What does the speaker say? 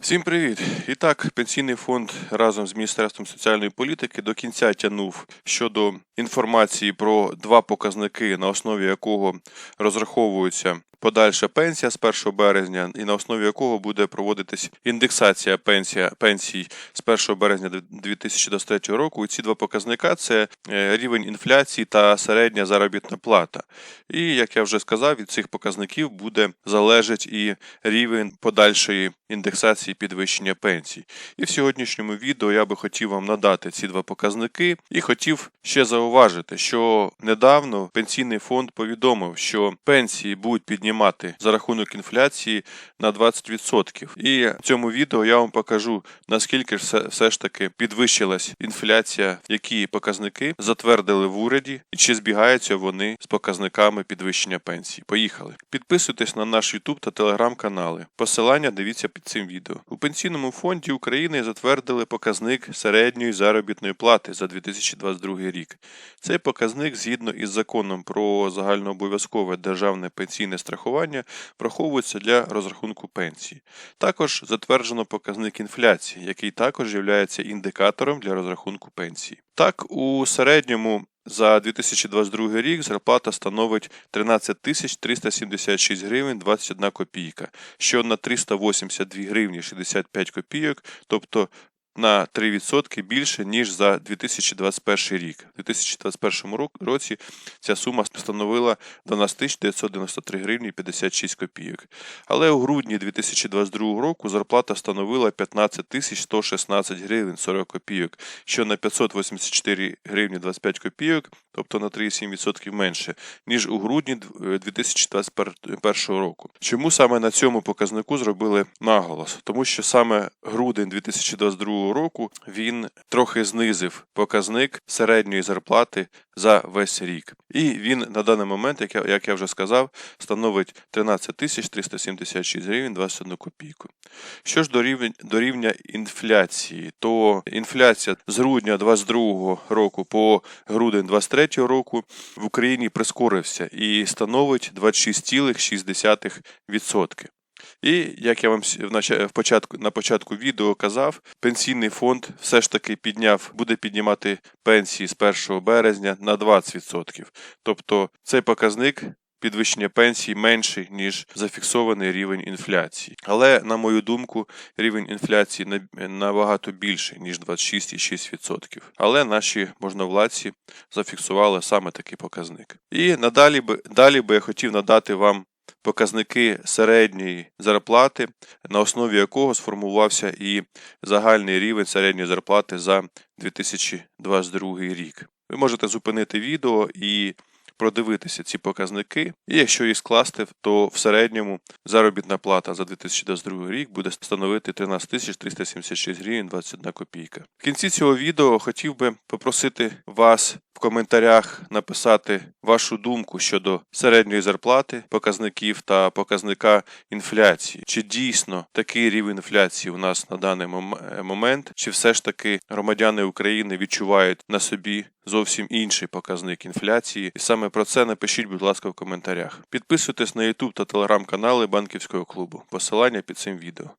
Всім привіт! І так, пенсійний фонд разом з Міністерством соціальної політики до кінця тягнув щодо інформації про два показники, на основі якого розраховується подальша пенсія з 1 березня, і на основі якого буде проводитись індексація пенсія, пенсій з 1 березня 2023 року. Ці два показника це е, рівень інфляції та середня заробітна плата. І як я вже сказав, від цих показників буде залежить і рівень подальшої індексації підвищення пенсій. І в сьогоднішньому відео я би хотів вам надати ці два показники і хотів ще зауважити, що недавно пенсійний фонд повідомив, що пенсії будуть піднімати за рахунок інфляції на 20%. І в цьому відео я вам покажу, наскільки все, все ж таки підвищилась інфляція, які показники затвердили в уряді, і чи збігаються вони з показниками підвищення пенсій. Поїхали. Підписуйтесь на наш YouTube та Telegram канали. Посилання дивіться під цим відео. У пенсійному фонді України затвердили показник середньої заробітної плати за 2022 рік. Цей показник, згідно із законом про загальнообов'язкове державне пенсійне страхування, враховується для розрахунку пенсії. Також затверджено показник інфляції, який також є індикатором для розрахунку пенсії. Так, у середньому за 2022 рік зарплата становить 13 376 гривень 21 копійка, що на 382 гривні 65 копійок, тобто на 3% більше, ніж за 2021 рік. У 2021 році ця сума становила 12 993 гривні 56 копійок. Але у грудні 2022 року зарплата становила 15 116 гривень 40 копійок, що на 584 гривні 25 копійок, тобто на 3,7% менше, ніж у грудні 2021 року. Чому саме на цьому показнику зробили наголос? Тому що саме грудень 2022 року він трохи знизив показник середньої зарплати за весь рік. І він на даний момент, як я, як я вже сказав, становить 13 тисяч 376 гривень 21 копійку. Що ж до рівня, до рівня інфляції, то інфляція з грудня 2022 року по грудень 2023 року в Україні прискорився і становить 26,6%. І як я вам в початку на початку відео казав, пенсійний фонд все ж таки підняв, буде піднімати пенсії з 1 березня на 20%. Тобто цей показник. Підвищення пенсій менший, ніж зафіксований рівень інфляції. Але, на мою думку, рівень інфляції набагато більший, ніж 26,6%. Але наші можновладці зафіксували саме такий показник. І надалі би, далі би я хотів надати вам показники середньої зарплати, на основі якого сформувався і загальний рівень середньої зарплати за 2022 рік. Ви можете зупинити відео і продивитися ці показники, і якщо їх скласти, то в середньому заробітна плата за 2022 рік буде становити 13 376 гривень 21 копійка. В кінці цього відео хотів би попросити вас в коментарях написати вашу думку щодо середньої зарплати, показників та показника інфляції. Чи дійсно такий рівень інфляції у нас на даний момент, чи все ж таки громадяни України відчувають на собі зовсім інший показник інфляції, і саме про це напишіть, будь ласка, в коментарях. Підписуйтесь на YouTube та телеграм-канали банківського клубу. Посилання під цим відео.